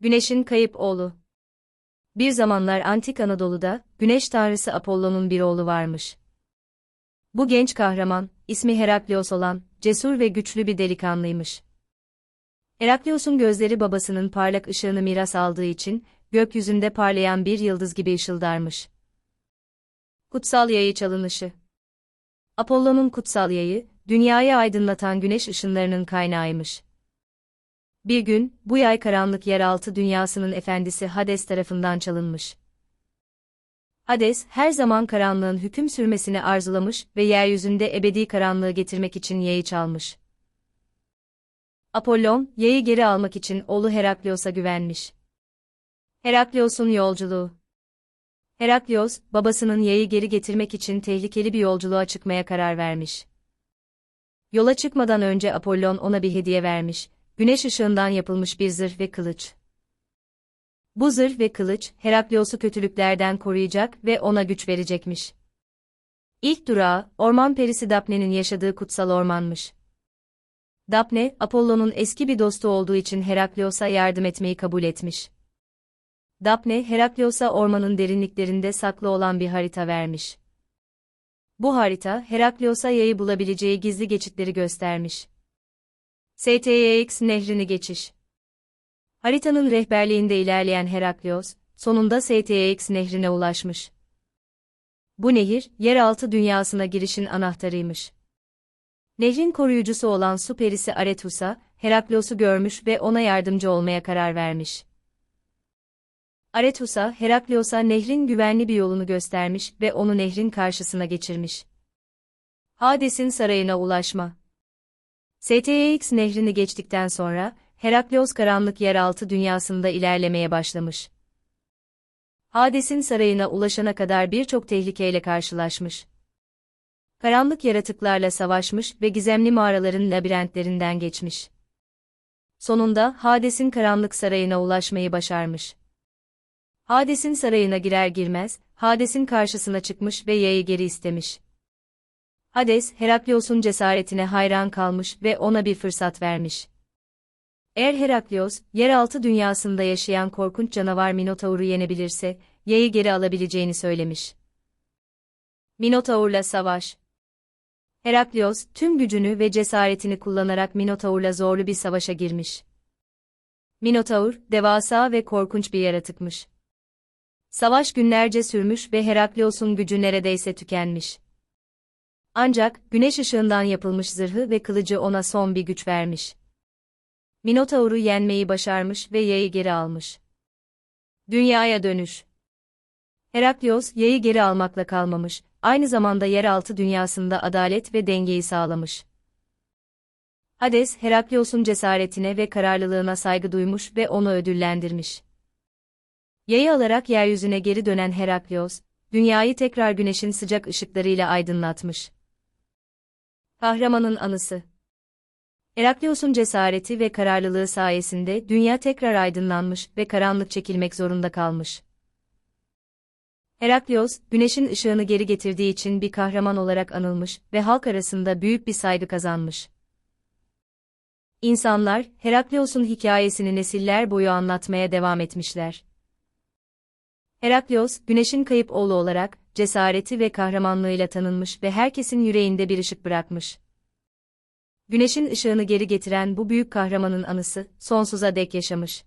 Güneşin kayıp oğlu. Bir zamanlar antik Anadolu'da, güneş tanrısı Apollon'un bir oğlu varmış. Bu genç kahraman, ismi Heraklios olan, cesur ve güçlü bir delikanlıymış. Heraklios'un gözleri babasının parlak ışığını miras aldığı için, gökyüzünde parlayan bir yıldız gibi ışıldarmış. Kutsal yayı çalınışı Apollon'un kutsal yayı, dünyayı aydınlatan güneş ışınlarının kaynağıymış. Bir gün, bu yay karanlık yeraltı dünyasının efendisi Hades tarafından çalınmış. Hades, her zaman karanlığın hüküm sürmesini arzulamış ve yeryüzünde ebedi karanlığı getirmek için yayı çalmış. Apollon, yayı geri almak için oğlu Heraklios'a güvenmiş. Heraklios'un yolculuğu Heraklios, babasının yayı geri getirmek için tehlikeli bir yolculuğa çıkmaya karar vermiş. Yola çıkmadan önce Apollon ona bir hediye vermiş, güneş ışığından yapılmış bir zırh ve kılıç. Bu zırh ve kılıç, Heraklios'u kötülüklerden koruyacak ve ona güç verecekmiş. İlk durağı, orman perisi Dapne'nin yaşadığı kutsal ormanmış. Dapne, Apollon'un eski bir dostu olduğu için Heraklios'a yardım etmeyi kabul etmiş. Dapne, Heraklios'a ormanın derinliklerinde saklı olan bir harita vermiş. Bu harita, Heraklios'a yayı bulabileceği gizli geçitleri göstermiş. STYX nehrini geçiş. Haritanın rehberliğinde ilerleyen Heraklios, sonunda STYX nehrine ulaşmış. Bu nehir, yeraltı dünyasına girişin anahtarıymış. Nehrin koruyucusu olan su perisi Aretus'a, Heraklos'u görmüş ve ona yardımcı olmaya karar vermiş. Aretus'a, Heraklos'a nehrin güvenli bir yolunu göstermiş ve onu nehrin karşısına geçirmiş. Hades'in sarayına ulaşma. STX nehrini geçtikten sonra, Heraklios karanlık yeraltı dünyasında ilerlemeye başlamış. Hades'in sarayına ulaşana kadar birçok tehlikeyle karşılaşmış. Karanlık yaratıklarla savaşmış ve gizemli mağaraların labirentlerinden geçmiş. Sonunda Hades'in karanlık sarayına ulaşmayı başarmış. Hades'in sarayına girer girmez, Hades'in karşısına çıkmış ve yayı geri istemiş. Hades, Heraklios'un cesaretine hayran kalmış ve ona bir fırsat vermiş. Eğer Heraklios, yeraltı dünyasında yaşayan korkunç canavar Minotaur'u yenebilirse, yayı geri alabileceğini söylemiş. Minotaur'la savaş Heraklios, tüm gücünü ve cesaretini kullanarak Minotaur'la zorlu bir savaşa girmiş. Minotaur, devasa ve korkunç bir yaratıkmış. Savaş günlerce sürmüş ve Heraklios'un gücü neredeyse tükenmiş. Ancak, güneş ışığından yapılmış zırhı ve kılıcı ona son bir güç vermiş. Minotaur'u yenmeyi başarmış ve yayı geri almış. Dünyaya dönüş Heraklios, yayı geri almakla kalmamış, aynı zamanda yeraltı dünyasında adalet ve dengeyi sağlamış. Hades, Heraklios'un cesaretine ve kararlılığına saygı duymuş ve onu ödüllendirmiş. Yayı alarak yeryüzüne geri dönen Heraklios, dünyayı tekrar güneşin sıcak ışıklarıyla aydınlatmış. Kahramanın anısı Heraklios'un cesareti ve kararlılığı sayesinde dünya tekrar aydınlanmış ve karanlık çekilmek zorunda kalmış. Heraklios, güneşin ışığını geri getirdiği için bir kahraman olarak anılmış ve halk arasında büyük bir saygı kazanmış. İnsanlar, Heraklios'un hikayesini nesiller boyu anlatmaya devam etmişler. Heraklios, güneşin kayıp oğlu olarak, cesareti ve kahramanlığıyla tanınmış ve herkesin yüreğinde bir ışık bırakmış. Güneşin ışığını geri getiren bu büyük kahramanın anısı, sonsuza dek yaşamış.